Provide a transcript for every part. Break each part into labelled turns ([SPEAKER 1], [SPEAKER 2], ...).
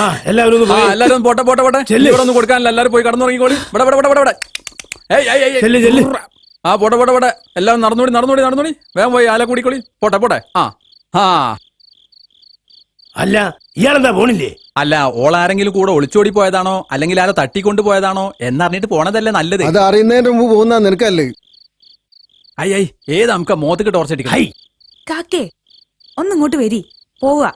[SPEAKER 1] ആ എല്ലാവരും ഒന്ന്
[SPEAKER 2] ആ
[SPEAKER 1] പോയി.
[SPEAKER 2] എല്ലാരും ഒന്ന് പോട്ടെ പോട്ടെ പോട്ടെ.
[SPEAKER 1] ചെല്ല്.
[SPEAKER 2] ഇവിടെ ഒന്നും കൊടുക്കാനില്ല എല്ലാരും പോയി കടന്നുറങ്ങിക്കോളി. ഇവിടെ ഇവിടെ ഇവിടെ ഇവിടെ ഇവിടെ. ഏയ് ഏയ് ഏയ്.
[SPEAKER 1] ചെല്ല്, ചെല്ല്.
[SPEAKER 2] ഉറ. ആ പോട്ടെ പോട്ടെ പോട്ടെ. എല്ലാം നടന്നോടി നടന്നോടി നടന്നോടി. വേഗം പോയി ആല കൂടിക്കോളി. പോട്ടെ പോട്ടെ. ആ ആ.
[SPEAKER 1] അല്ല ഇയാളെന്താ പോണില്ലേ?
[SPEAKER 2] അല്ല ഓൾ ആരെങ്കിലും കൂടെ ഒളിച്ചോടി പോയതാണോ? അല്ലെങ്കിൽ ആരോ തട്ടിക്കൊണ്ട് പോയതാണോ? എന്നറിഞ്ഞിട്ട് പോണതല്ലേ നല്ലത്.
[SPEAKER 3] അത് അറിയുന്നതിന് മുമ്പ് പോകുന്ന നിനക്കല്ലേ?
[SPEAKER 2] ഐ ഐ ഏത് നമുക്ക് മോത്തക്ക് ടോർച്ച് അടിക്കണം?
[SPEAKER 1] ഹൈ.
[SPEAKER 4] കാക്കേ ഒന്നിങ്ങോട്ട് വരി. പോവാ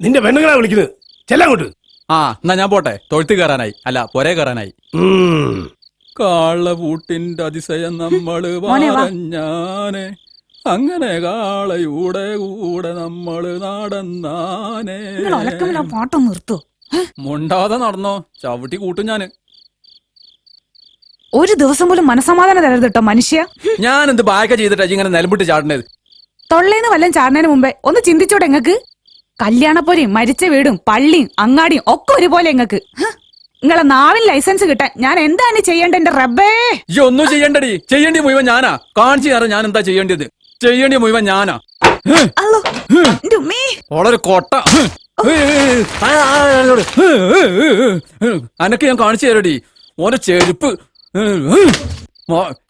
[SPEAKER 1] നിന്റെ പെണ്ണുങ്ങളാ വിളിക്കുന്നത്. ചെല്ലങ്ങോട്ട്
[SPEAKER 2] ആ എന്നാ ഞാൻ പോട്ടെ. തൊഴുത്ത് കയറാനായി. അല്ല പൊരേ കയറാനായി. കാളപൂട്ടിന്റെ അതിശയം
[SPEAKER 4] നമ്മൾ.
[SPEAKER 2] പറഞ്ഞാനെ. അങ്ങനെ കാളയുടെ കൂടെ നമ്മൾ നടന്നാനെ.
[SPEAKER 4] പാട്ടം നിർത്തോ.
[SPEAKER 2] മുണ്ടാതെ നടന്നോ. ചവിട്ടി കൂട്ടും ഞാൻ.
[SPEAKER 4] ഒരു ദിവസം പോലും മനസമാധാനം തരരുത് കേട്ടോ മനുഷ്യ.
[SPEAKER 2] ഞാൻ എന്ത് ബാക്ക ചെയ്തിട്ടാ ഇങ്ങനെ നിലമ്പിട്ട് ചാടണത്?
[SPEAKER 4] തൊള്ളേന്ന് വല്ലതും ചാടുന്നതിന് മുമ്പേ ഒന്ന് ചിന്തിച്ചോടെ എങ്ങക്ക് കല്യാണപ്പൊരിയും മരിച്ച വീടും പള്ളിയും അങ്ങാടിയും ഒക്കെ ഒരുപോലെ എങ്ങക്ക് നിങ്ങളെ നാവിൽ ലൈസൻസ് കിട്ടാൻ ഞാൻ എന്താണ് ചെയ്യേണ്ട എന്റെ റബ്ബേ?
[SPEAKER 2] ഈ ഒന്നും ചെയ്യണ്ടടി. ചെയ്യേണ്ടി മുഴുവൻ ഞാനാ. കാണിച്ചു തരാം ഞാൻ എന്താ ചെയ്യേണ്ടത്. ചെയ്യേണ്ടി മുഴുവൻ ഞാനാ. ഹ്,
[SPEAKER 4] അല്ലോ എന്റെ ഉമ്മേ.
[SPEAKER 2] വളരെ കൊട്ട. അനക്ക് ഞാൻ കാണിച്ചു തരടി. ഓരോ ചെരുപ്പ്.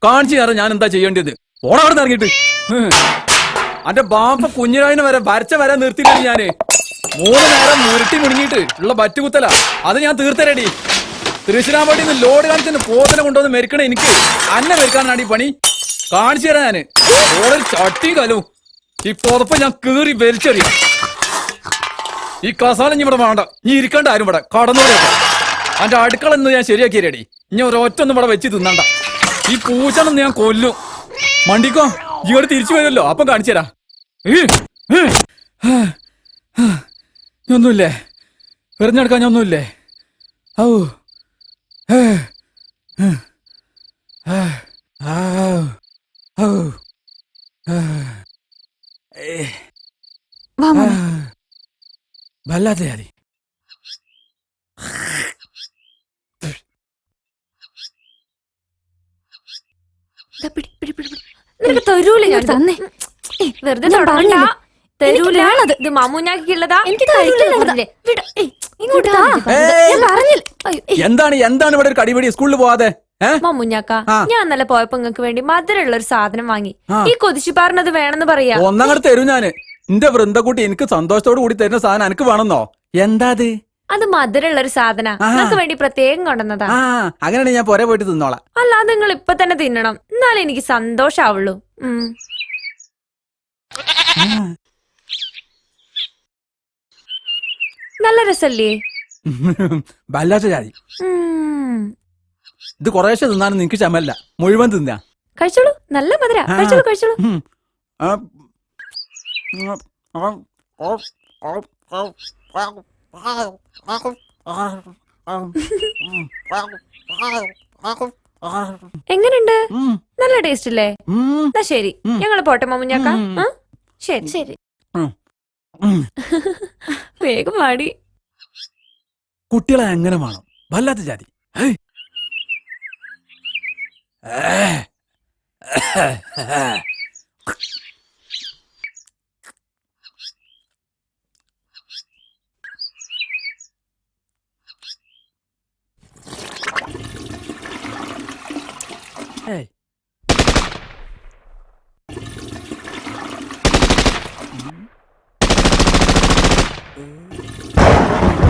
[SPEAKER 2] കാണിച്ചു തരാം ഞാൻ എന്താ ചെയ്യേണ്ടത്. ഓടവിടെ ഇറങ്ങിട്ട് അന്റെ ബാപ്പ കുഞ്ഞിരായിന് വരെ വരച്ച വരെ നിർത്തിയില്ലേ ഞാൻ. മൂന്ന് നേരം മുരട്ടി മുടിഞ്ഞിട്ട് ഉള്ള ബറ്റുകുത്തല അത് ഞാൻ തീർത്തരടി. തൃശ്ശിരാമ്പാടി നിന്ന് ലോഡ് കാണിച്ചു പോത്തല കൊണ്ടുവന്ന് മെരുക്കണ എനിക്ക്. അന്നെ മെരുക്കാനാണ് ഈ പണി. കാണിച്ചു തരാം ഞാൻ. ഓടെ ചട്ടി കലും. ഈ പുറപ്പ് ഞാൻ കീറി വലിച്ചെറിയാം. ഈ കസാല ഇവിടെ വേണ്ട. ഈ ഇരിക്കണ്ട ആരും ഇവിടെ. കടന്നോടെ അന്റെ അടുക്കള എന്ന് ഞാൻ ശരിയാക്കി ഇനി ഇനി ഒരൊറ്റൊന്നും ഇവിടെ വെച്ച് തിന്നണ്ട. ഈ പൂച്ചണെന്ന് ഞാൻ കൊല്ലും. മണ്ടിക്കോ? ഇങ്ങോട്ട് തിരിച്ചു വരുമല്ലോ. അപ്പം കാണിച്ചു തരാം. ഒന്നുമില്ലേ എറിഞ്ഞെടുക്കാൻ ഒന്നുമില്ലേ ഔ. വല്ലാതെ അതി
[SPEAKER 5] പിടി. നിനക്ക് തരൂല ഞാൻ
[SPEAKER 6] തന്നെ.
[SPEAKER 5] വെറുതെ
[SPEAKER 6] ഞാൻ
[SPEAKER 5] തൊടണ്ട.
[SPEAKER 6] പറഞ്ഞില്ലേ?
[SPEAKER 5] തരൂല ഇത് മാമൂഞ്ഞാക്കിയുള്ളതാ
[SPEAKER 6] എനിക്ക്
[SPEAKER 5] കഴിക്കില്ല
[SPEAKER 6] തരൂല
[SPEAKER 5] പറഞ്ഞില്ലേ?
[SPEAKER 6] ഇങ്ങോട്ട്
[SPEAKER 5] വിടാ.
[SPEAKER 6] ഞാൻ പറഞ്ഞില്ല.
[SPEAKER 2] എന്താണ് എന്താണ് ഇവിടെ ഒരു കടിപിടി? സ്കൂളിൽ പോവാതെ? മമ്മുഞ്ഞാക്ക
[SPEAKER 5] ഞാൻ നല്ല പോയപ്പോ നിങ്ങൾക്ക് വേണ്ടി മധുരമുള്ള ഒരു സാധനം വാങ്ങി. ഈ കൊതിച്ചുപാറിനത് വേണമെന്ന് പറയാ.
[SPEAKER 2] ഒന്നങ്ങോട്ട് തരൂ ഞാൻ. എന്റെ വൃന്ദക്കുട്ടി എനിക്ക് സന്തോഷത്തോട് കൂടി തരുന്ന സാധനം എനിക്ക് വേണമെന്നോ? എന്താ അത്
[SPEAKER 5] അത് മധുരമുള്ള ഒരു സാധന. നിങ്ങൾക്ക് വേണ്ടി പ്രത്യേകം കൊണ്ടുവന്നതാ
[SPEAKER 2] ആ അങ്ങനെയാണെങ്കിൽ ഞാൻ പുറേ പോയിട്ട് തിന്നോളാം
[SPEAKER 5] അല്ലാതെ നിങ്ങൾ ഇപ്പൊ തന്നെ തിന്നണം എന്നാലേ എനിക്ക് സന്തോഷാവുള്ളൂ ഉം. നല്ല രസല്ലേ
[SPEAKER 2] വല്ലാത്ത ജാതി
[SPEAKER 5] ഉം.
[SPEAKER 2] ഇത് കുറേശ്ശെ തിന്നാനും നിനക്ക് ചമല്ല മുഴുവൻ തിന്നാ
[SPEAKER 5] കഴിച്ചോളൂ നല്ല മധുര
[SPEAKER 2] ആ.
[SPEAKER 5] കഴിച്ചോളൂ കഴിച്ചോളൂ
[SPEAKER 2] ഉം. ആ. ഉം. ആ. ആ. ആ. ആ.
[SPEAKER 5] എങ്ങനെയുണ്ട്
[SPEAKER 2] ഉം.
[SPEAKER 5] നല്ല ടേസ്റ്റ് അല്ലേ. എന്നാ ശരി. ഞങ്ങൾ പോട്ടെ മമ്മുഞ്ഞാക്ക? ശരി.
[SPEAKER 6] ശരി.
[SPEAKER 5] വേഗം പാടി
[SPEAKER 2] കുട്ടികളെ എങ്ങനെ വേണം? വല്ലാത്ത ജാതി. ഏ. ഏയ്. വല്ലാത്ത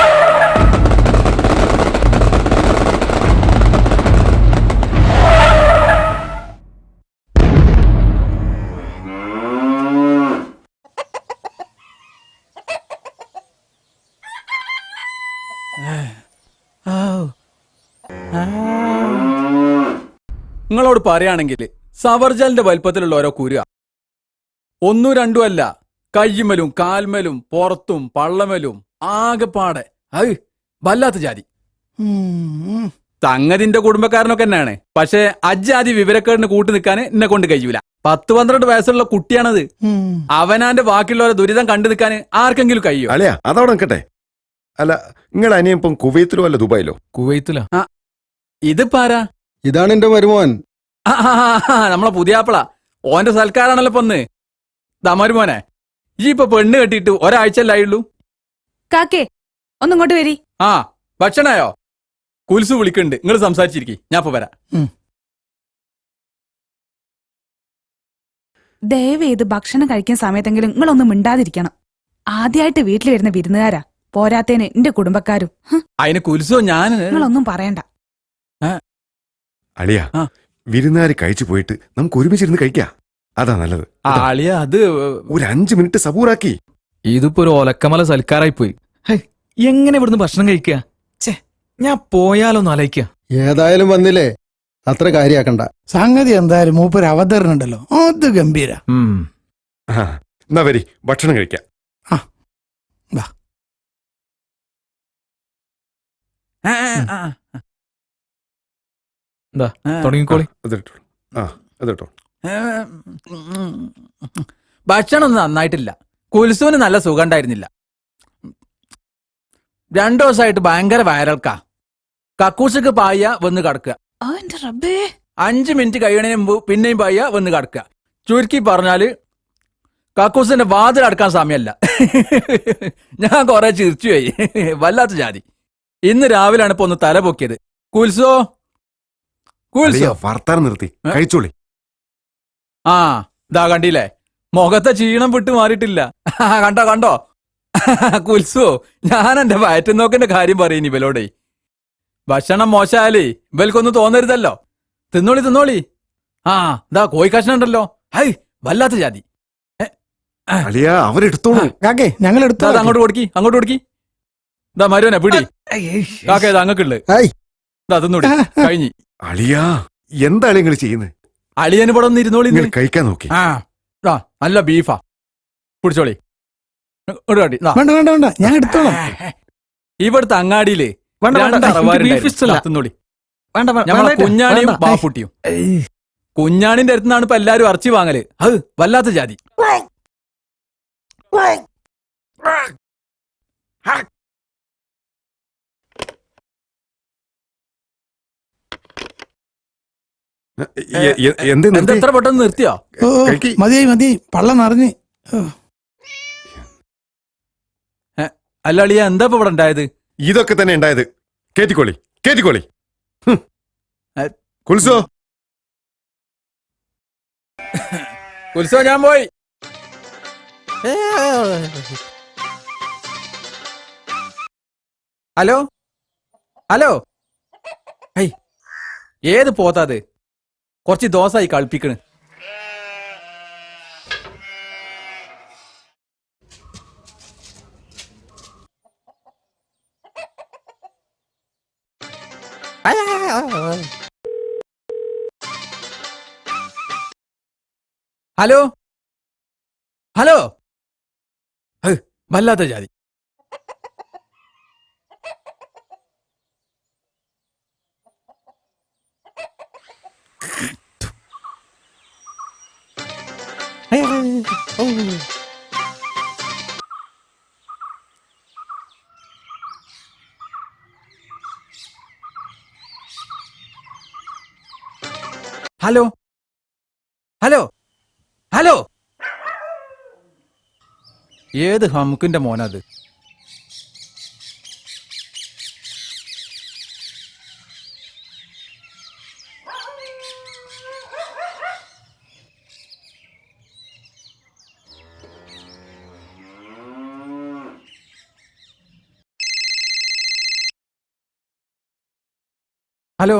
[SPEAKER 2] നിങ്ങളോട് പറയുകയാണെങ്കിൽ സവർജലിന്റെ വലിപ്പത്തിലുള്ള ഓരോ കുരുക ഒന്നും രണ്ടും അല്ല കയ്യുമലും കാൽമലും പുറത്തും പള്ളമലും ആകെപ്പാടെ. അത് വല്ലാത്ത ജാതി. തങ്ങതിന്റെ കുടുംബക്കാരനൊക്കെ തന്നെയാണ്. പക്ഷെ അജാതി വിവരക്കേടിന് കൂട്ടി നിൽക്കാൻ എന്നെ കൊണ്ട് കഴിയൂല. പത്ത് പന്ത്രണ്ട് വയസ്സുള്ള കുട്ടിയാണത്. അവനാന്റെ ബാക്കിയുള്ളവരെ ദുരിതം കണ്ടു നിൽക്കാൻ ആർക്കെങ്കിലും കഴിയോ?
[SPEAKER 6] അല്ലയാ അതവിടെ നിൽക്കട്ടെ. അല്ല നിങ്ങൾ അനിയൻ ഇപ്പം കുവൈത്തിലോ അല്ല ദുബായിലോ?
[SPEAKER 2] കുവൈത്തിലോ? ഇത് പാരാ
[SPEAKER 3] ഇതാണ് എന്റെ മരുമോൻ.
[SPEAKER 2] ആ, നമ്മളെ പുതിയാപ്പിള ഓന്റെ സൽക്കാരാണല്ലോ പൊന്ന് ദമരു മോനെ. ഈ ഇപ്പൊ പെണ്ണ് കെട്ടിട്ട് ഒരാഴ്ച അല്ലായുള്ളൂ
[SPEAKER 4] കാക്കേ ഒന്നിങ്ങോട്ട് വരി.
[SPEAKER 2] ആ ഭക്ഷണായോ? കുൽസു വിളിക്കുന്നുണ്ട്. നിങ്ങൾ സംസാരിച്ചിരിക്കും. ഞാൻ ഇപ്പൊ വരാം.
[SPEAKER 4] ദയവേത് ഭക്ഷണം കഴിക്കുന്ന സമയത്തെങ്കിലും നിങ്ങളൊന്നും മിണ്ടാതിരിക്കണം. ആദ്യമായിട്ട് വീട്ടിൽ വരുന്ന വിരുന്നുകാരാ. പോരാത്തേന് എന്റെ കുടുംബക്കാരും.
[SPEAKER 2] അതിന് കുൽസോ ഞാൻ
[SPEAKER 4] നിങ്ങളൊന്നും പറയണ്ട.
[SPEAKER 6] അളിയാ
[SPEAKER 2] ആ.
[SPEAKER 6] വിരുന്നുകാർ കഴിച്ചു പോയിട്ട് നമുക്ക് ഒരുമിച്ചിരുന്ന് കഴിക്കാം. അതാ നല്ലത്.
[SPEAKER 2] ആളിയ അത്
[SPEAKER 6] ഒരു അഞ്ചു മിനിറ്റ് സബൂറാക്കി.
[SPEAKER 7] ഇതിപ്പോ ഒരു ഒലക്കമല സൽക്കാരായി പോയി. എങ്ങനെ ഇവിടുന്ന് ഭക്ഷണം കഴിക്കുക ചേ ഞാൻ പോയാലോന്ന് ആലോചിക്കുക
[SPEAKER 3] ഏതായാലും വന്നില്ലേ? അത്ര കാര്യാക്കണ്ട.
[SPEAKER 8] സംഗതി എന്തായാലും മൂപ്പര് അവതരണം ഉണ്ടല്ലോ അത് ഗംഭീര.
[SPEAKER 6] എന്നാ വരി ഭക്ഷണം കഴിക്കാം.
[SPEAKER 2] ആ, ആ.
[SPEAKER 7] തുടങ്ങിക്കോളി.
[SPEAKER 6] അതിട്ടോ ആ അതിട്ടോ
[SPEAKER 2] ഭക്ഷണം ഒന്നും നന്നായിട്ടില്ല. കുൽസുവിന് നല്ല സുഖം ഉണ്ടായിരുന്നില്ല രണ്ടു ദിവസമായിട്ട് ഭയങ്കര വയറൽക്കാ. കക്കൂസക്ക് പായ വന്ന് കടക്കുക.
[SPEAKER 4] അഞ്ചു റബ്ബേ.
[SPEAKER 2] അഞ്ച് മിനിറ്റ് കഴിയണതിന് മുമ്പ് പിന്നെയും പായ വന്ന് കടക്കുക. ചുരുക്കി പറഞ്ഞാൽ കക്കൂസിന്റെ വാതിൽ അടക്കാൻ സമയമല്ല ഞാൻ കുറെ ചിരിച്ചുപോയി. വല്ലാത്ത ജാതി. ഇന്ന് രാവിലെയാണ് ഇപ്പൊ ഒന്ന് തല പൊക്കിയത്. കുൽസോ?
[SPEAKER 6] അളിയാ വർത്താനം നിർത്തി? കഴിച്ചോളി.
[SPEAKER 2] ആ ഇതാ കണ്ടില്ലേ? മുഖത്തെ ക്ഷീണം വിട്ടു മാറിയിട്ടില്ല. കണ്ടോ കണ്ടോ? കുൽസു ഞാൻ എന്റെ വയറ്റം നോക്കിന്റെ കാര്യം പറയുന്നു ഇവലോടെ. ഭക്ഷണം മോശമായാലേ ഇവൽക്കൊന്നും തോന്നരുതല്ലോ. തിന്നോളി തിന്നോളി. ആ ഇതാ കോഴി കഷ്ണം ഉണ്ടല്ലോ. ഹൈ വല്ലാത്ത ജാതി.
[SPEAKER 6] അളിയാ അവരെടുത്തോളൂ.
[SPEAKER 8] കാക്കേ ഞങ്ങൾ എടുത്തോ
[SPEAKER 2] അങ്ങോട്ട് കൊടുക്കി അങ്ങോട്ട് കൊടുക്കി. ഇതാ മരുവനെ പിടി. കാക്കേ അങ്ങക്കുള്ളു. ദാ തിന്നോടി. കഴിഞ്ഞി.
[SPEAKER 6] അളിയാ എന്താ നിങ്ങൾ ചെയ്യുന്നത്
[SPEAKER 2] അളിയന് ഇവിടെ ഒന്ന് ഇരുന്നോളി
[SPEAKER 6] നിങ്ങൾ കഴിക്കാൻ നോക്കി.
[SPEAKER 2] ആ നല്ല ബീഫാ. കുടിച്ചോളി. ഇങ്ങോട്ട് കാട്ടി ഇതാ.
[SPEAKER 8] വേണ്ട വേണ്ട വേണ്ട. ഞാൻ എടുത്തോളാം.
[SPEAKER 2] ഇവിടുത്തെ അങ്ങാടിയിൽ
[SPEAKER 7] വേണ്ട വേണ്ട.
[SPEAKER 2] രണ്ട്
[SPEAKER 7] എനിക്ക്
[SPEAKER 2] അറവാരുണ്ടായിരുന്നു.
[SPEAKER 7] beef ഇഷ്ടല്ല.
[SPEAKER 2] ദാ, തിന്നോളി
[SPEAKER 7] വേണ്ട. വേ-
[SPEAKER 2] ഞമ്മളെ
[SPEAKER 7] വേണ്ട,
[SPEAKER 2] കുഞ്ഞാണിയും
[SPEAKER 7] വേണ്ട.
[SPEAKER 2] ബാപ്പുട്ടിയും.
[SPEAKER 7] ഏയ്.
[SPEAKER 2] കുഞ്ഞാണിന്റെ അടുത്തുനിന്നാണ് ഇപ്പൊ എല്ലാരും ഇറച്ചി വാങ്ങൽ. അത് വല്ലാത്ത ജാതി.
[SPEAKER 6] എന്തേ?
[SPEAKER 2] എത്ര പെട്ടെന്ന് നിർത്തിയോ.
[SPEAKER 8] മതിയായി മതി പള്ള നിറഞ്ഞ്.
[SPEAKER 2] അല്ല അളിയ എന്താ ഇപ്പൊ ഇവിടെ ഉണ്ടായത്?
[SPEAKER 6] ഇതൊക്കെ തന്നെ ഉണ്ടായത്. കേറ്റിക്കോളി കേറ്റിക്കോളി. കുൽസോ.
[SPEAKER 2] കുൽസോ ഞാൻ പോയി. ഹലോ? ഹലോ? ഏത് പോത്താത് കുറച്ച് ദോശായി കളിപ്പിക്കണ് ഹലോ? ഹലോ? വല്ലാത്ത ജാതി. ഹലോ ഹലോ ഹലോ ഏത് ഹമുക്കിന്റെ മോനത് ഹലോ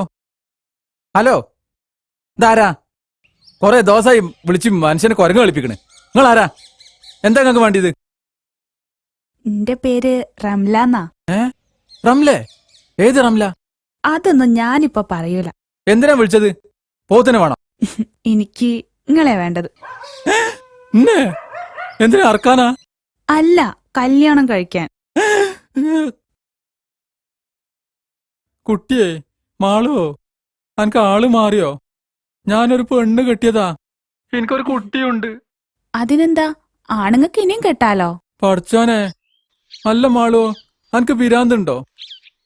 [SPEAKER 2] ഹലോ ഇതാരാ? കുറെ ദോശയും വിളിച്ച് മനുഷ്യനെ കുരങ്ങ് കളിപ്പിക്കണ്. നിങ്ങൾ ആരാ എന്താ നിങ്ങൾക്ക് വേണ്ടിയത്?
[SPEAKER 4] എന്റെ പേര് റംലാന്നാ?
[SPEAKER 2] റംലേ? ഏത് റംല?
[SPEAKER 4] അതൊന്നും ഞാനിപ്പോ പറയൂല.
[SPEAKER 2] എന്തിനാ വിളിച്ചത്? പോത്തിനെ വേണം?
[SPEAKER 4] എനിക്ക് നിങ്ങളെ വേണ്ടത്.
[SPEAKER 2] ഇന്നെ? എന്തിനാ അറക്കാനാ
[SPEAKER 4] അല്ല കല്യാണം കഴിക്കാൻ.
[SPEAKER 2] കുട്ടിയെ മാളുവോ? എനിക്ക് ആൾ മാറിയോ? ഞാനൊരു പെണ്ണ് കെട്ടിയതാ. എനിക്കൊരു കുട്ടിയുണ്ട്.
[SPEAKER 4] അതിനെന്താ? ആണുങ്ങൾക്ക് ഇനിയും കെട്ടാലോ?
[SPEAKER 2] പഠിച്ചോനെ. നല്ല മാളോ എനിക്ക് പിരാന്തുണ്ടോ?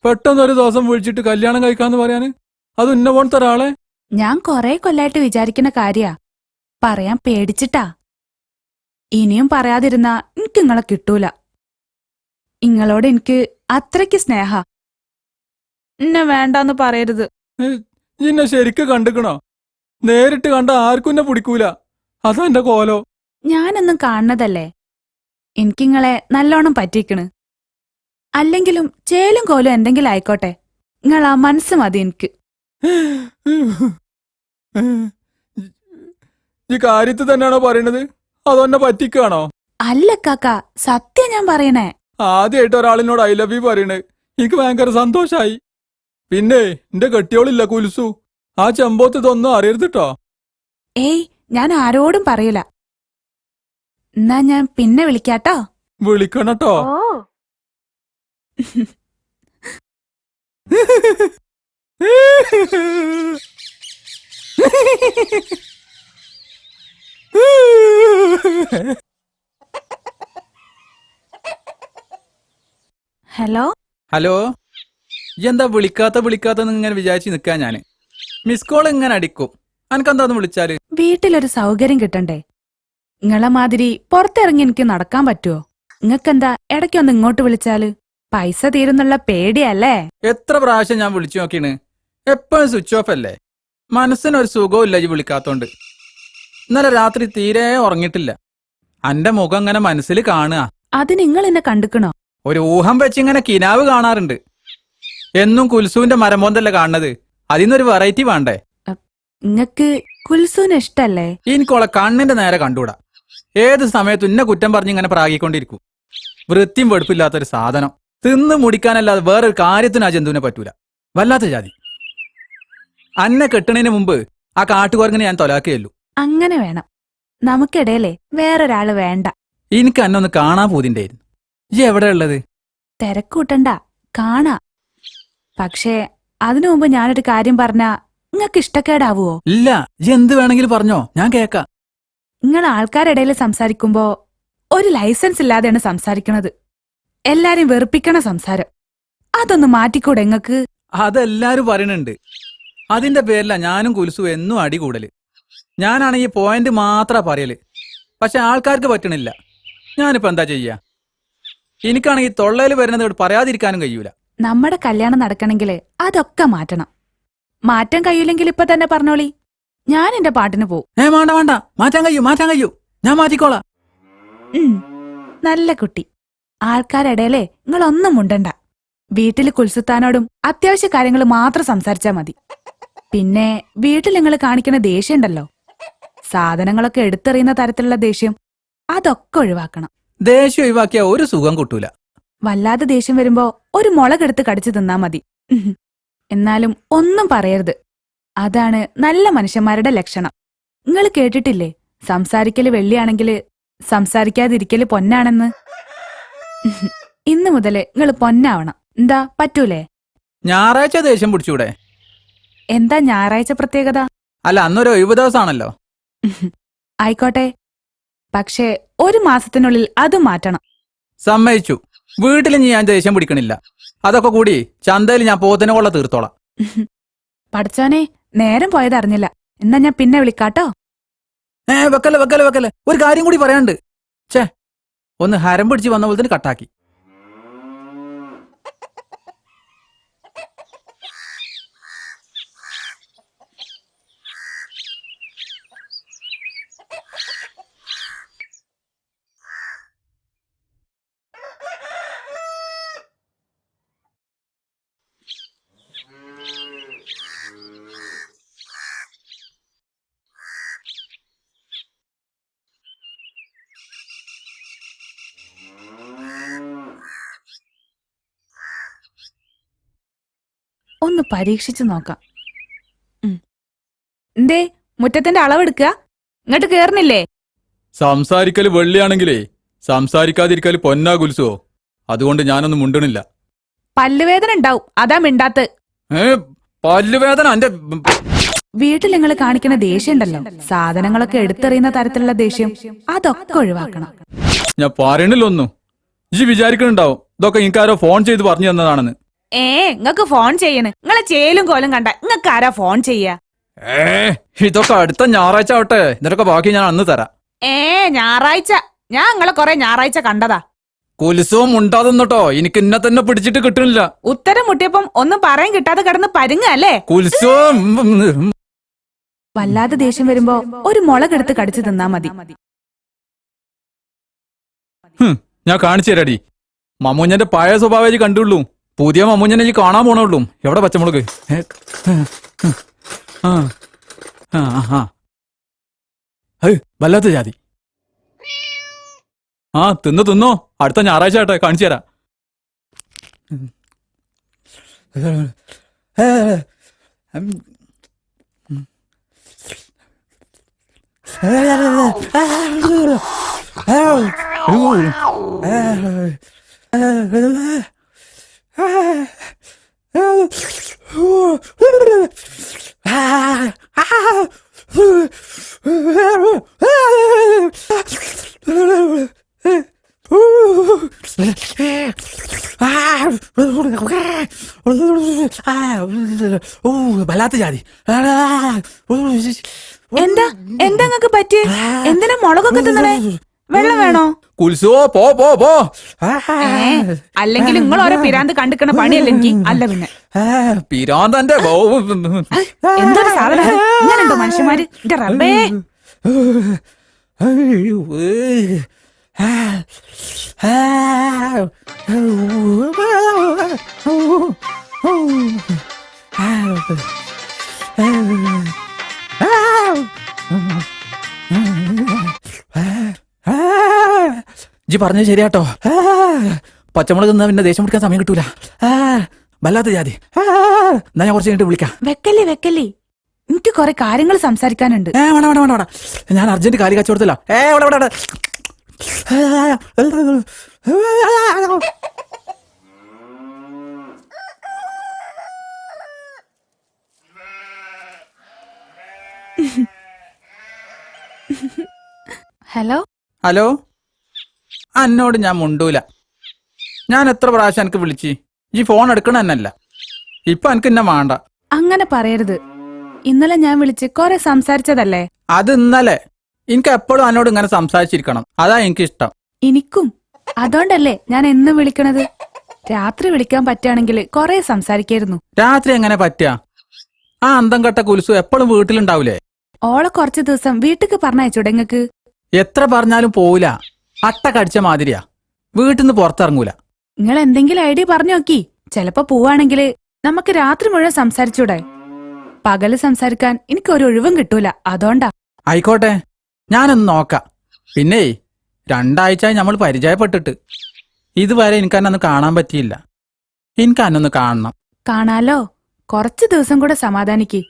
[SPEAKER 2] പെട്ടെന്ന് ഒരു ദിവസം വിളിച്ചിട്ട് കല്യാണം കഴിക്കാന്ന് പറയാന്? അത് ഉന്ന പോണത്തെ ഒരാളെ?
[SPEAKER 4] ഞാൻ കൊറേ കൊല്ലായിട്ട് വിചാരിക്കുന്ന കാര്യാ. പറയാൻ പേടിച്ചിട്ടാ. ഇനിയും പറയാതിരുന്നാ എനിക്ക് നിങ്ങളെ കിട്ടൂല. ഇങ്ങളോട് എനിക്ക് അത്രയ്ക്ക് സ്നേഹ. എന്നെ വേണ്ടാന്ന് പറയരുത്.
[SPEAKER 2] ഇന്നെ ശരിക്ക് കണ്ടുക്കണോ? നേരിട്ട് കണ്ട ആർക്കും എന്നെ പിടിക്കൂല. അതാ എന്റെ കോലോ.
[SPEAKER 4] ഞാനൊന്നും കാണുന്നതല്ലേ? എനിക്കിങ്ങളെ നല്ലോണം പറ്റിക്കണ്. അല്ലെങ്കിലും ചേലും കോലും എന്തെങ്കിലും ആയിക്കോട്ടെ. നിങ്ങളാ മനസ്സ് മതി എനിക്ക്.
[SPEAKER 2] ഈ കാര്യത്തിൽ തന്നെയാണോ പറയണത്? അതൊന്നെ പറ്റിക്കാണോ?
[SPEAKER 4] അല്ല കാക്ക സത്യം ഞാൻ പറയണേ.
[SPEAKER 2] ആദ്യമായിട്ട് ഒരാളിനോട് ഐ ലവ് യു പറയണേ. എനിക്ക് ഭയങ്കര സന്തോഷായി. പിന്നെ എന്റെ കെട്ടിയോളില്ല കുൽസു. ആ ചെമ്പോത്ത് ഇതൊന്നും അറിയരുതിട്ടോ.
[SPEAKER 4] ഏയ് ഞാൻ ആരോടും പറയൂല. എന്നാ ഞാൻ പിന്നെ വിളിക്കാട്ടോ.
[SPEAKER 2] വിളിക്കണട്ടോ.
[SPEAKER 4] ഹലോ?
[SPEAKER 2] ഹലോ? എന്താ വിളിക്കാത്ത വിളിക്കാത്ത ഇങ്ങനെ വിചാരിച്ച് നിക്കാ ഞാൻ. മിസ് കോൾ ഇങ്ങനെ അടിക്കും. അനക്കെന്താന്ന് വിളിച്ചാൽ?
[SPEAKER 4] വീട്ടിലൊരു സൗകര്യം കിട്ടണ്ടേ? നിങ്ങളെ മാതിരി പുറത്തിറങ്ങി എനിക്ക് നടക്കാൻ പറ്റുമോ നിങ്ങക്കെന്താ ഇടയ്ക്കൊന്ന് ഇങ്ങോട്ട് വിളിച്ചാൽ? പൈസ തീരുന്നുള്ള പേടിയല്ലേ?
[SPEAKER 2] എത്ര പ്രാവശ്യം ഞാൻ വിളിച്ചു നോക്കിയാണ് എപ്പോഴും സ്വിച്ച് ഓഫ് അല്ലേ? മനസ്സിനൊരു സുഖവും ഇല്ല ഈ വിളിക്കാത്തോണ്ട്. ഇന്നലെ രാത്രി തീരെ ഉറങ്ങിട്ടില്ല അന്റെ മുഖം ഇങ്ങനെ മനസ്സിൽ കാണുക.
[SPEAKER 4] അത് നിങ്ങൾ എന്നെ കണ്ടുക്കണോ?
[SPEAKER 2] ഒരു ഊഹം വെച്ച് ഇങ്ങനെ കിനാവ് കാണാറുണ്ട്. എന്നും കുൽസുവിന്റെ മരമോന്തല്ലേ കാണുന്നത്? അതിന്നൊരു വെറൈറ്റി വേണ്ടേ?
[SPEAKER 4] നിങ്ങക്ക് കുൽസുവിന് ഇഷ്ടല്ലേ?
[SPEAKER 2] എനിക്കോളെ കണ്ണിന്റെ നേരെ കണ്ടുകൂടാ. ഏത് സമയത്തും ഇന്നെ കുറ്റം പറഞ്ഞ് ഇങ്ങനെ പ്രാഗിക്കൊണ്ടിരിക്കും. വൃത്തിയും വെടുപ്പില്ലാത്തൊരു സാധനം. തിന്ന് മുടിക്കാനല്ലാതെ വേറൊരു കാര്യത്തിന് ആ ജന്തുവിനെ പറ്റൂല. വല്ലാത്ത ജാതി. അന്നെ കെട്ടണതിന് മുമ്പ് ആ കാട്ടുകുരങ്ങനെ ഞാൻ തൊലാക്കിയല്ലോ
[SPEAKER 4] അങ്ങനെ വേണം. നമുക്കിടയിലെ വേറൊരാൾ വേണ്ട.
[SPEAKER 2] എനിക്ക് അന്നെ ഒന്ന് കാണാൻ പോതിണ്ടായിരുന്നു ഈ എവിടെ ഉള്ളത്?
[SPEAKER 4] തിരക്കൂട്ടണ്ട കാണാ. പക്ഷേ അതിനു മുമ്പ് ഞാനൊരു കാര്യം പറഞ്ഞ നിങ്ങൾക്ക് ഇഷ്ടക്കേടാവോ
[SPEAKER 2] ഇല്ല എന്ത് വേണമെങ്കിലും പറഞ്ഞോ ഞാൻ കേക്കാം.
[SPEAKER 4] നിങ്ങൾ ആൾക്കാരിടയിൽ സംസാരിക്കുമ്പോ ഒരു ലൈസൻസ് ഇല്ലാതെയാണ് സംസാരിക്കണത്. എല്ലാരും വെറുപ്പിക്കണ സംസാരം. അതൊന്ന് മാറ്റിക്കൂടെ നിങ്ങക്ക്
[SPEAKER 2] അതെല്ലാരും പറയണുണ്ട്. അതിന്റെ പേരില ഞാനും കുലുസു എന്നും അടി കൂടൽ ഞാനാണെങ്കിൽ പോയിന്റ് മാത്ര പറയൽ. പക്ഷെ ആൾക്കാർക്ക് പറ്റണില്ല. ഞാനിപ്പോ എന്താ ചെയ്യാ? എനിക്കാണെങ്കിൽ തൊള്ളയിൽ വരുന്നത് ഇവിടെ പറയാതിരിക്കാനും കഴിയൂല.
[SPEAKER 4] നമ്മുടെ കല്യാണം നടക്കണമെങ്കിൽ അതൊക്കെ മാറ്റണം. മാറ്റം കഴിയില്ലെങ്കിൽ ഇപ്പൊ തന്നെ പറഞ്ഞോളി. ഞാൻ എന്റെ പാട്ടിന് പോവും.
[SPEAKER 2] ഏ വേണ്ട വേണ്ട. മാറ്റാൻ കഴിയൂ മാറ്റാൻ കഴിയൂ. ഞാൻ മാറ്റിക്കോളാം.
[SPEAKER 4] ഉം. നല്ല കുട്ടി. ആൾക്കാരിടയിലെ നിങ്ങളൊന്നും മുണ്ടണ്ട. വീട്ടിൽ കുൽസുത്താനോടും അത്യാവശ്യ കാര്യങ്ങൾ മാത്രം സംസാരിച്ചാ മതി. പിന്നെ വീട്ടിൽ നിങ്ങൾ കാണിക്കുന്ന ദേഷ്യമുണ്ടല്ലോ സാധനങ്ങളൊക്കെ എടുത്തെറിയുന്ന തരത്തിലുള്ള ദേഷ്യം അതൊക്കെ ഒഴിവാക്കണം.
[SPEAKER 2] ദേഷ്യം ഒഴിവാക്കിയ ഒരു സുഖം കിട്ടൂല.
[SPEAKER 4] വല്ലാതെ ദേഷ്യം വരുമ്പോ ഒരു മുളകെടുത്ത് കടിച്ചു തിന്നാ മതി. എന്നാലും ഒന്നും പറയരുത്. അതാണ് നല്ല മനുഷ്യന്മാരുടെ ലക്ഷണം. നിങ്ങൾ കേട്ടിട്ടില്ലേ? സംസാരിക്കൽ വെള്ളിയാണെങ്കിൽ സംസാരിക്കാതിരിക്കൽ പൊന്നാണെന്ന്? ഇന്നു മുതൽ നിങ്ങൾ പൊന്നാവണം. എന്താ പറ്റൂലേ?
[SPEAKER 2] ഞായറാഴ്ച ദേഷ്യം പിടിച്ചൂടെ?
[SPEAKER 4] എന്താ ഞായറാഴ്ച പ്രത്യേകത?
[SPEAKER 2] അല്ല അന്നൊരു ഒഴിവ് ദിവസമാണല്ലോ.
[SPEAKER 4] ആയിക്കോട്ടെ. പക്ഷേ ഒരു മാസത്തിനുള്ളിൽ അത് മാറ്റണം.
[SPEAKER 2] സമ്മതിച്ചു. വീട്ടിൽ ഇനി ഞാൻ ദേഷ്യം പിടിക്കണില്ല. അതൊക്കെ കൂടി ചന്തയിൽ ഞാൻ പോത്തിനെ കൊള്ള തീർത്തോളാം.
[SPEAKER 4] പഠിച്ചോനെ നേരം പോയതറിഞ്ഞില്ല എന്നാ ഞാൻ പിന്നെ വിളിക്കാട്ടോ?
[SPEAKER 2] ഏ വെക്കല്ലേ വെക്കല്ലേ വെക്കല്ലേ. ഒരു കാര്യം കൂടി പറയാണ്ട് ഛേ ഒന്ന് ഹരം പിടിച്ച് വന്ന പോലെ തന്നെ കട്ടാക്കി.
[SPEAKER 4] ഒന്ന് പരീക്ഷിച്ചു നോക്കാം. എന്തേ മുറ്റത്തിന്റെ അളവെടുക്കുക? ഇങ്ങോട്ട് കേറുന്നില്ലേ
[SPEAKER 2] സംസാരിക്കൽ വെള്ളിയാണെങ്കിലേ സംസാരിക്കാതിരിക്കൽ പൊന്നാ കുൽസോ അതുകൊണ്ട് ഞാനൊന്നും മുണ്ടണില്ല.
[SPEAKER 4] പല്ലുവേദന ഉണ്ടാവും അതാ മിണ്ടാത്ത്.
[SPEAKER 2] പല്ലുവേദന എന്റെ
[SPEAKER 4] വീട്ടിൽ നിങ്ങൾ കാണിക്കുന്ന ദേഷ്യം ഉണ്ടല്ലോ സാധനങ്ങളൊക്കെ എടുത്തെറിയുന്ന തരത്തിലുള്ള ദേഷ്യം അതൊക്കെ ഒഴിവാക്കണം.
[SPEAKER 2] ഞാൻ പറയണില്ലൊന്നും ഇജി വിചാരിക്കണുണ്ടാവും. ഇതൊക്കെ എനിക്കാരോ ഫോൺ ചെയ്ത് പറഞ്ഞു തന്നതാണെന്ന്.
[SPEAKER 4] ഏ നിങ്ങക്ക് ഫോൺ ചെയ്യണ്. നിങ്ങളെ ചേലും കോലും കണ്ട നിങ്ങക്ക് ആരാ ഫോൺ ചെയ്യ?
[SPEAKER 2] ഏ ഇതൊക്കെ അടുത്ത ഞായറാഴ്ച ആവട്ടെ. ഇതിനൊക്കെ ബാക്കി ഞാൻ അന്ന് തരാം.
[SPEAKER 4] ഏ ഞായറാഴ്ച. ഞാൻ നിങ്ങളെ കൊറേ ഞായറാഴ്ച കണ്ടതാ.
[SPEAKER 2] കുലിസവും ഉണ്ടാതെന്നട്ടോ എനിക്ക് ഇന്നെ തന്നെ പിടിച്ചിട്ട് കിട്ടുന്നില്ല.
[SPEAKER 4] ഉത്തരം മുട്ടിയപ്പം ഒന്നും പറയാൻ കിട്ടാതെ കിടന്ന് പരുങ്ങ അല്ലേ?
[SPEAKER 2] കുലിസവും
[SPEAKER 4] വല്ലാതെ ദേഷ്യം വരുമ്പോ ഒരു മുളകെടുത്ത് കടിച്ചു തിന്നാ മതി.
[SPEAKER 2] ഞാൻ കാണിച്ചു തരാടി. മമ്മൂഞ്ഞന്റെ പഴയ സ്വഭാവം കണ്ടുള്ളൂ. പുതിയ മമ്മൂഞ്ഞനെ ഈ കാണാൻ പോണുള്ളൂ എവിടെ പച്ചമുളക് ഏ, വല്ലാത്ത ജാതി ആ തിന്നു തിന്നോ അടുത്ത ഞായറാഴ്ച ആട്ടെ കാണിച്ചു തരാം
[SPEAKER 7] വല്ലാത്ത ജാതി
[SPEAKER 4] എന്താ എന്താ നിങ്ങക്ക് പറ്റി എന്തിനാ മുളകൊക്കെ തിന്നണേ? വെള്ളം വേണോ?
[SPEAKER 2] കുൽസുവോ പോ പോ പോ.
[SPEAKER 4] അല്ലെങ്കിൽ നിങ്ങൾ ഓരോ പിരാന്ത് കണ്ടിക്കണ പണിയല്ല എനിക്ക്? അല്ല പിന്നെ.
[SPEAKER 2] പിരാന്തന്റെ
[SPEAKER 4] എന്തൊരു സാധനം? ഇങ്ങനെയുണ്ടോ മനുഷ്യന്മാര്? എന്റെ റബ്ബേ.
[SPEAKER 7] ജി പറഞ്ഞത് ശരിയാട്ടോ. പച്ചമുളക് നിന്നാ പിന്നെ ദേഷ്യം പിടിക്കാൻ സമയം കിട്ടൂല. വല്ലാത്ത ജാതി. എന്നാ ഞാൻ കുറച്ച് കഴിഞ്ഞിട്ട് വിളിക്കാം.
[SPEAKER 4] വെക്കല്ലേ വെക്കല്ലേ. എനിക്ക് കുറെ കാര്യങ്ങൾ സംസാരിക്കാനുണ്ട്.
[SPEAKER 7] ഏ വേണ വേണ വേണ്ട വേണ്ട. ഞാൻ അർജന്റ് കാലി കച്ചവടത്തില്ല ഏ വേണ്ട വേണ്ട.
[SPEAKER 4] ഹലോ?
[SPEAKER 2] ഹലോ? അന്നോട് ഞാൻ മുണ്ടൂല. ഞാൻ എത്ര പ്രാവശ്യം എനിക്ക് വിളിച്ച്? ഈ ഫോൺ എടുക്കണ എന്നല്ല. ഇപ്പൊ എനിക്ക് എന്നെ വേണ്ട
[SPEAKER 4] അങ്ങനെ പറയരുത്. ഇന്നലെ ഞാൻ വിളിച്ച് കൊറേ സംസാരിച്ചതല്ലേ?
[SPEAKER 2] അത് ഇന്നലെ. എനിക്ക് എപ്പോഴും എന്നോട് ഇങ്ങനെ സംസാരിച്ചിരിക്കണം. അതാ എനിക്ക് ഇഷ്ടം
[SPEAKER 4] എനിക്കും. അതുകൊണ്ടല്ലേ ഞാൻ എന്നും വിളിക്കണത്? രാത്രി വിളിക്കാൻ പറ്റുകയാണെങ്കിൽ കൊറേ സംസാരിക്കായിരുന്നു.
[SPEAKER 2] രാത്രി എങ്ങനെ പറ്റുക? ആ അന്തം കെട്ട കുലുസു എപ്പോഴും വീട്ടിലുണ്ടാവൂലേ?
[SPEAKER 4] ഓളെ കുറച്ച് ദിവസം വീട്ടിക്ക് പറഞ്ഞയച്ചൂടെ ഇങ്ങക്ക്?
[SPEAKER 2] എത്ര പറഞ്ഞാലും പോവില്ല. അട്ട കടിച്ച മാതിരിയാ. വീട്ടിൽ നിന്ന് പുറത്തിറങ്ങൂല.
[SPEAKER 4] നിങ്ങൾ എന്തെങ്കിലും ഐഡിയ പറഞ്ഞു നോക്കി. ചിലപ്പോ പോവാണെങ്കിൽ നമുക്ക് രാത്രി മുഴുവൻ സംസാരിച്ചൂടെ? പകൽ സംസാരിക്കാൻ എനിക്ക് ഒരു ഒഴിവും കിട്ടൂല. അതുകൊണ്ടാ.
[SPEAKER 2] ആയിക്കോട്ടെ. ഞാനൊന്ന് നോക്കാം. പിന്നെ രണ്ടാഴ്ച നമ്മൾ പരിചയപ്പെട്ടിട്ട്. ഇതുവരെ എനിക്ക് അന്നൊന്ന് കാണാൻ പറ്റിയില്ല. എനിക്ക് അന്നൊന്ന് കാണണം.
[SPEAKER 4] കാണാലോ? കുറച്ച് ദിവസം കൂടെ സമാധാനിക്ക്.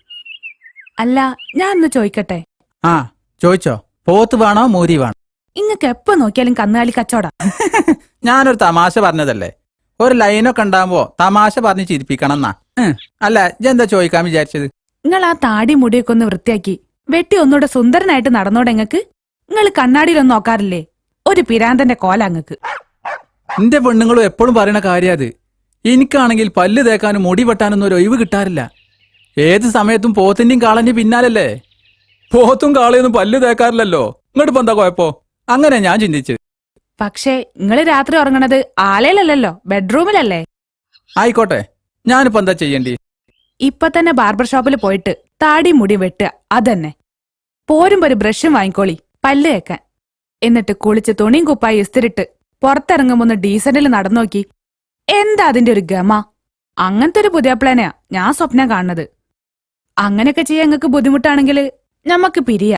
[SPEAKER 4] അല്ല ഞാൻ ഒന്ന് ചോദിക്കട്ടെ?
[SPEAKER 2] ആ ചോദിച്ചോ. പോത്ത് വേണോ മൂരി വേണോ?
[SPEAKER 4] ഇങ്ങക്ക് എപ്പോ നോക്കിയാലും കന്നുകാലി കച്ചവടം.
[SPEAKER 2] ഞാനൊരു തമാശ പറഞ്ഞതല്ലേ? ഒരു ലൈനൊക്കെ ഉണ്ടാകുമ്പോ തമാശ പറഞ്ഞ് ചിരിപ്പിക്കണം എന്നാ. അല്ല എന്താ ചോദിക്കാൻ വിചാരിച്ചത്?
[SPEAKER 4] നിങ്ങൾ ആ താടി മുടിയൊക്കെ ഒന്ന് വൃത്തിയാക്കി വെട്ടി ഒന്നുകൂടെ സുന്ദരനായിട്ട് നടന്നോടെ ഇങ്ങക്ക്? നിങ്ങൾ കണ്ണാടിയിലൊന്നും നോക്കാറില്ലേ? ഒരു പിരാന്തന്റെ കോല അങ്ങക്ക്
[SPEAKER 2] എന്റെ പെണ്ണുങ്ങളും എപ്പോഴും പറയണ കാര്യം അത്. എനിക്കാണെങ്കിൽ പല്ല് തേക്കാനും മുടി വെട്ടാനൊന്നും ഒരു ഒഴിവ് കിട്ടാറില്ല. ഏത് സമയത്തും പോത്തിന്റെയും കാളന്റെയും പിന്നാലല്ലേ? പോത്തും കാളയൊന്നും പല്ല് തേക്കാറില്ലല്ലോ. ഇങ്ങോട്ട് പന്താ എന്താ കുഴപ്പോ? അങ്ങനെ ഞാൻ ചിന്തിച്ചു.
[SPEAKER 4] പക്ഷേ നിങ്ങൾ രാത്രി ഉറങ്ങണത് ആലയിലല്ലല്ലോ ബെഡ്റൂമിലല്ലേ?
[SPEAKER 2] ആയിക്കോട്ടെ ഞാനിപ്പോ എന്താ ചെയ്യണ്ടി?
[SPEAKER 4] ഇപ്പൊ തന്നെ ബാർബർ ഷോപ്പിൽ പോയിട്ട് താടി മുടി വെട്ടുക അതന്നെ. പോരുമ്പോ ഒരു ബ്രഷും വാങ്ങിക്കോളി പല്ല് കേക്കാൻ എന്നിട്ട് കുളിച്ച് തുണിയും കുപ്പായി ഇസ്തിരിട്ട് പുറത്തിറങ്ങുമ്പോ ഒന്ന് ഡീസന്റിൽ നടന്നോക്കി എന്താ അതിന്റെ ഒരു ഗമ? അങ്ങനത്തെ ഒരു പുതിയ പ്ലാനാ ഞാൻ സ്വപ്നം കാണുന്നത്. അങ്ങനെയൊക്കെ ചെയ്യാൻ നിങ്ങൾക്ക് ബുദ്ധിമുട്ടാണെങ്കിൽ നമുക്ക് പിരിയ.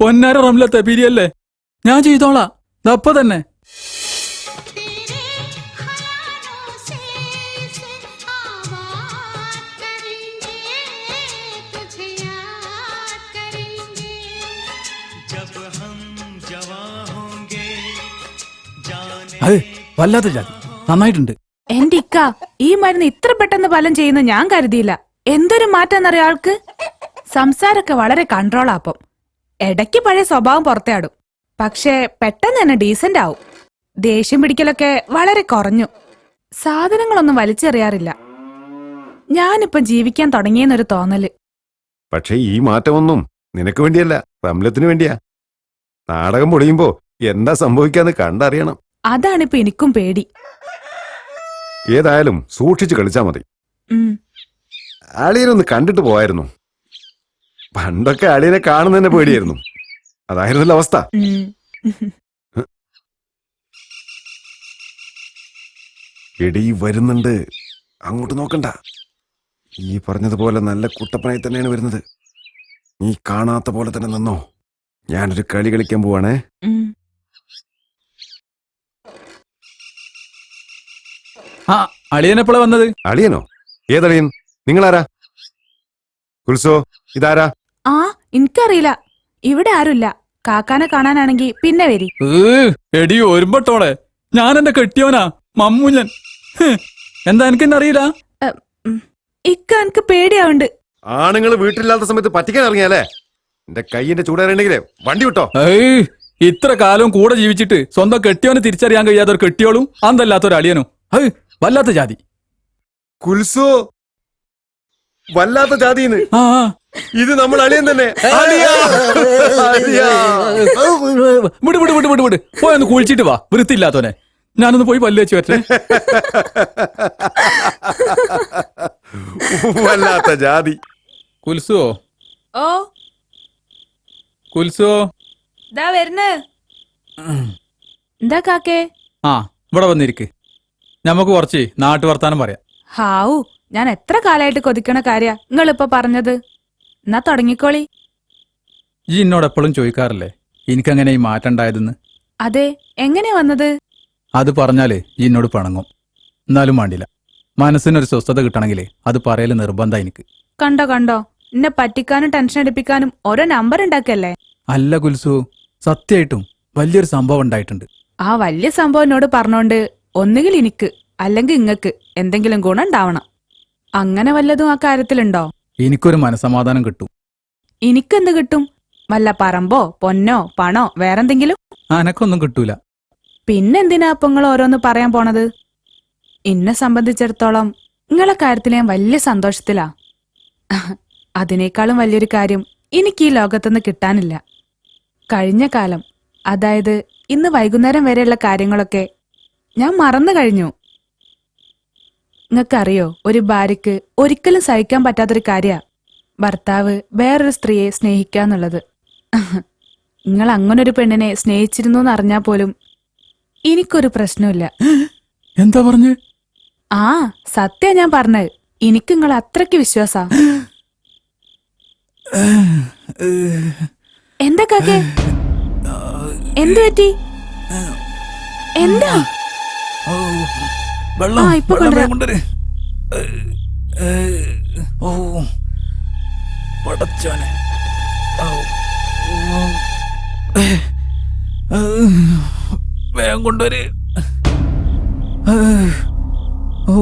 [SPEAKER 2] പൊന്നാര റംലത്തെ പിരിയല്ലേ? ഞാൻ ചെയ്തോളാ. അപ്പൊ തന്നെ.
[SPEAKER 7] അതെ വല്ലാത്ത ജാതി. നന്നായിട്ടുണ്ട്.
[SPEAKER 4] എന്റെ ഇക്ക ഈ മരുന്ന് ഇത്ര പെട്ടെന്ന് ഫലം ചെയ്യുന്ന ഞാൻ കരുതിയില്ല. എന്തൊരു മാറ്റം എന്നറിയാൾക്ക് സംസാരമൊക്കെ വളരെ കൺട്രോൾ ആപ്പം ഇടയ്ക്ക് പഴയ സ്വഭാവം പുറത്താടും. പക്ഷേ പെട്ടെന്ന് തന്നെ ഡീസന്റ് ആവും. ദേഷ്യം പിടിക്കലൊക്കെ വളരെ കുറഞ്ഞു. സാധനങ്ങളൊന്നും വലിച്ചെറിയാറില്ല. ഞാനിപ്പം ജീവിക്കാൻ തുടങ്ങിയെന്നൊരു തോന്നൽ.
[SPEAKER 6] പക്ഷേ ഈ മാറ്റമൊന്നും നിനക്ക് വേണ്ടിയല്ല റംലത്തിന് വേണ്ടിയാ. നാടകം പൊളിയുമ്പോ എന്താ സംഭവിക്കാന്ന് കണ്ടറിയണം.
[SPEAKER 4] അതാണിപ്പോ എനിക്കും പേടി.
[SPEAKER 6] ഏതായാലും സൂക്ഷിച്ചു കളിച്ചാ മതി.
[SPEAKER 4] ഉം.
[SPEAKER 6] അളിയനൊന്ന് കണ്ടിട്ട് പോയായിരുന്നു പണ്ടൊക്കെ അളിയനെ കാണുന്നതന്നെ പേടിയായിരുന്നു. അതായിരുന്നല്ലോ അവസ്ഥ.
[SPEAKER 4] ഇടി
[SPEAKER 6] എടി വരുന്നുണ്ട്. അങ്ങോട്ട് നോക്കണ്ട. ഈ പറഞ്ഞതുപോലെ നല്ല കുട്ടപ്പനായി തന്നെയാണ് വരുന്നത്. നീ കാണാത്ത പോലെ തന്നെ നിന്നോ? ഞാനൊരു കളി കളിക്കാൻ പോവാണേ.
[SPEAKER 4] ആ
[SPEAKER 2] ആ അളിയനെപ്പോഴാ വന്നത്?
[SPEAKER 6] അളിയനോ? ഏതളിയൻ? നിങ്ങളാരാ? കുൽസോ ഇതാരാ?
[SPEAKER 4] ആ എനിക്കറിയില്ല. ഇവിടെ ആരുമില്ല. കാക്കാനെ കാണാനാണെങ്കി പിന്നെ വരി.
[SPEAKER 2] എടി ഒരുമ്പട്ടോടെ ഞാൻ എന്റെ കെട്ടിയോനാ മമ്മു ഞാൻ എന്താ എനിക്ക് അറിയില്ല
[SPEAKER 4] ഇക്ക എനിക്ക് പേടിയാവുണ്ട്.
[SPEAKER 6] ആണുങ്ങൾ വീട്ടിലില്ലാത്ത സമയത്ത് പറ്റിക്കാൻ ഇറങ്ങിയാലേ എന്റെ കൈയിന്റെ ചൂടേറണ്ടെങ്കിലേ വണ്ടി വിട്ടോ?
[SPEAKER 2] ഏയ് ഇത്ര കാലവും കൂടെ ജീവിച്ചിട്ട് സ്വന്തം കെട്ടിയോനെ തിരിച്ചറിയാൻ കഴിയാത്ത ഒരു കെട്ടിയോളും അന്തല്ലാത്ത ഒരു അളിയനും. അത് വല്ലാത്ത ജാതി.
[SPEAKER 6] കുൽസോ വല്ലാത്ത ജാതിന്ന്
[SPEAKER 2] ആ ആ.
[SPEAKER 6] ഇത് നമ്മൾ അളിയൻ തന്നെ!
[SPEAKER 2] വിട് വിട് വിട് വിട് വിട്. പോയി ഒന്ന് കുളിച്ചിട്ട് വാ. വൃത്തിയില്ലാത്തോനെ. ഞാനൊന്ന് പോയി പല്ല് വെച്ച് വരട്ടെ.
[SPEAKER 6] വല്ലാത്ത ജാതി.
[SPEAKER 2] കുൽസോ?
[SPEAKER 4] ഓ.
[SPEAKER 2] കുൽസോ?
[SPEAKER 4] ദാ വരുന്ന്. എന്താ കാക്കേ?
[SPEAKER 2] ആ ഇവിടെ വന്നിരിക്ക്. നമുക്ക് കുറച്ച് നാട്ടു വർത്താനം പറയാം.
[SPEAKER 4] ഹാവു ഞാൻ എത്ര കാലായിട്ട് കൊതിക്കണ കാര്യ. നിങ്ങളിപ്പോ പറഞ്ഞത്? എന്നാ തുടങ്ങിക്കോളി.
[SPEAKER 2] ഈ എന്നോട് എപ്പോഴും ചോദിക്കാറില്ലേ എനിക്കങ്ങനെ ഈ മാറ്റം ഉണ്ടായതെന്ന്?
[SPEAKER 4] അതെ എങ്ങനെ വന്നത്?
[SPEAKER 2] അത് പറഞ്ഞാലേ ഈ എന്നോട് പണങ്ങും. എന്നാലും വേണ്ടില്ല. മനസ്സിനൊരു സ്വസ്ഥത കിട്ടണമെങ്കിൽ അത് പറയൽ നിർബന്ധം എനിക്ക്.
[SPEAKER 4] കണ്ടോ കണ്ടോ എന്നെ പറ്റിക്കാനും ടെൻഷൻ അടിപ്പിക്കാനും ഓരോ നമ്പർ ഉണ്ടാക്കല്ലേ
[SPEAKER 2] അല്ല കുൽസു സത്യമായിട്ടും വലിയൊരു സംഭവം ഉണ്ടായിട്ടുണ്ട്.
[SPEAKER 4] ആ വലിയ സംഭവം എന്നോട് പറഞ്ഞോണ്ട് ഒന്നുകിൽ എനിക്ക് അല്ലെങ്കിൽ ഇങ്ങക്ക് എന്തെങ്കിലും ഗുണം ഉണ്ടാവണം. അങ്ങനെ വല്ലതും ആ കാര്യത്തിലുണ്ടോ?
[SPEAKER 2] എനിക്കൊരു മനസമാധാനം കിട്ടും.
[SPEAKER 4] എനിക്കെന്ത് കിട്ടും? വല്ല പറമ്പോ പൊന്നോ പണോ വേറെന്തെങ്കിലും?
[SPEAKER 2] അനക്കൊന്നും കിട്ടൂല.
[SPEAKER 4] പിന്നെന്തിനാ അപ്പൊ നിങ്ങൾ ഓരോന്ന് പറയാൻ പോണത്? എന്നെ സംബന്ധിച്ചിടത്തോളം നിങ്ങളെ കാര്യത്തിൽ ഞാൻ വലിയ സന്തോഷത്തിലാ. അതിനേക്കാളും വലിയൊരു കാര്യം എനിക്ക് ഈ ലോകത്തുനിന്ന് കിട്ടാനില്ല. കഴിഞ്ഞ കാലം അതായത് ഇന്ന് വൈകുന്നേരം വരെയുള്ള കാര്യങ്ങളൊക്കെ ഞാൻ മറന്നു കഴിഞ്ഞു. നിങ്ങൾക്കറിയോ ഒരു ഭാര്യയ്ക്ക് ഒരിക്കലും സഹിക്കാൻ പറ്റാത്തൊരു കാര്യ? ഭർത്താവ് വേറൊരു സ്ത്രീയെ സ്നേഹിക്കാന്നുള്ളത് നിങ്ങൾ അങ്ങനൊരു പെണ്ണിനെ സ്നേഹിച്ചിരുന്നു എന്ന് അറിഞ്ഞാൽ പോലും എനിക്കൊരു പ്രശ്നമില്ല
[SPEAKER 2] എന്താ പറഞ്ഞു?
[SPEAKER 4] ആ സത്യ ഞാൻ പറഞ്ഞത് എനിക്ക് നിങ്ങൾ അത്രയ്ക്ക് വിശ്വാസാ. എന്താ കാക്കേ? എന്തു പറ്റി? എന്താ?
[SPEAKER 7] വെള്ളം
[SPEAKER 4] കൊണ്ടുവരാം.
[SPEAKER 7] ഓ പടച്ചോനെ വേഗം കൊണ്ടുവര് ഓ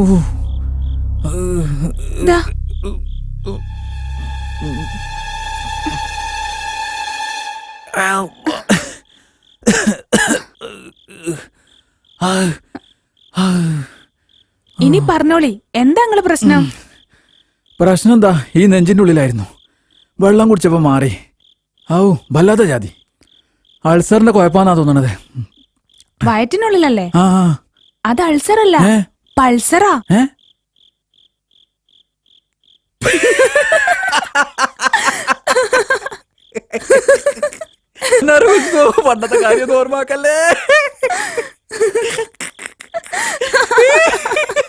[SPEAKER 7] ആ.
[SPEAKER 4] ഇനി പറഞ്ഞോളി. എന്താ നിങ്ങൾ പ്രശ്നം?
[SPEAKER 7] പ്രശ്നം എന്താ ഈ നെഞ്ചിന്റെ ഉള്ളിലായിരുന്നു വെള്ളം കുടിച്ചപ്പോ മാറി. ഔ വല്ലാത്ത ജാതി. അൾസറിന്റെ കുഴപ്പാന്നാ തോന്നണത്.
[SPEAKER 4] വയറ്റിനുള്ളിലല്ലേ?
[SPEAKER 7] ആ
[SPEAKER 4] അത് അൾസർ അല്ല പൾസറാ.
[SPEAKER 7] പണ്ടത്തെ കാര്യം ഓർമ്മാക്കല്ലേ